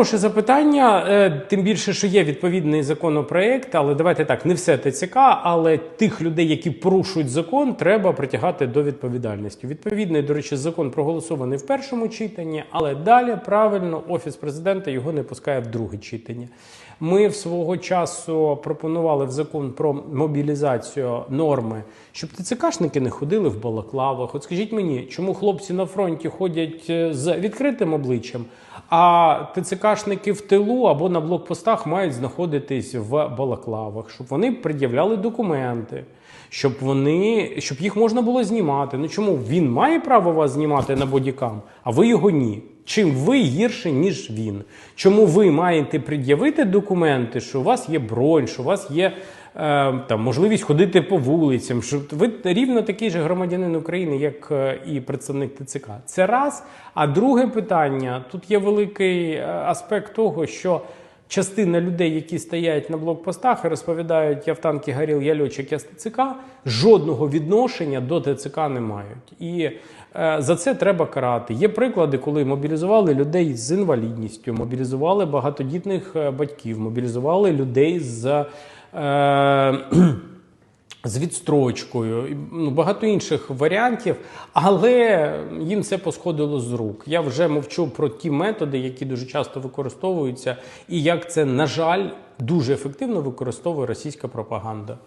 хороше запитання. е, Тим більше, що є відповідний законопроект, але давайте так, не все ТЦК, але тих людей, які порушують закон, треба притягати до відповідальності. Відповідний, до речі, закон проголосований в першому читанні, але далі правильно офіс президента його не пускає в друге читання. Ми в свого часу пропонували в закон про мобілізацію норми, щоб ТЦКшники не ходили в балаклавах. От скажіть мені, чому хлопці на фронті ходять е, з відкритим обличчям, а ТЦКшники в тилу або на блокпостах мають знаходитись в балаклавах, щоб вони пред'являли документи, щоб вони щоб їх можна було знімати. Ну чому він має право вас знімати на бодікам, а ви його ні? Чим ви гірше, ніж він? Чому ви маєте пред'явити документи, що у вас є бронь, що у вас є там можливість ходити по вулицям? Що ви рівно такий же громадянин України, як е, і представник ТЦК? Це раз. А друге питання: тут є великий е, аспект того, що частина людей, які стоять на блокпостах і розповідають, я в танки горів, я льотчик, я з ТЦК, жодного відношення до ТЦК не мають. І е, за це треба карати. Є приклади, коли мобілізували людей з інвалідністю, мобілізували багатодітних е, батьків, мобілізували людей з. Е, з відстрочкою, ну, багато інших варіантів, але їм це посходило з рук. Я вже мовчу про ті методи, які дуже часто використовуються, і як це, на жаль, дуже ефективно використовує російська пропаганда.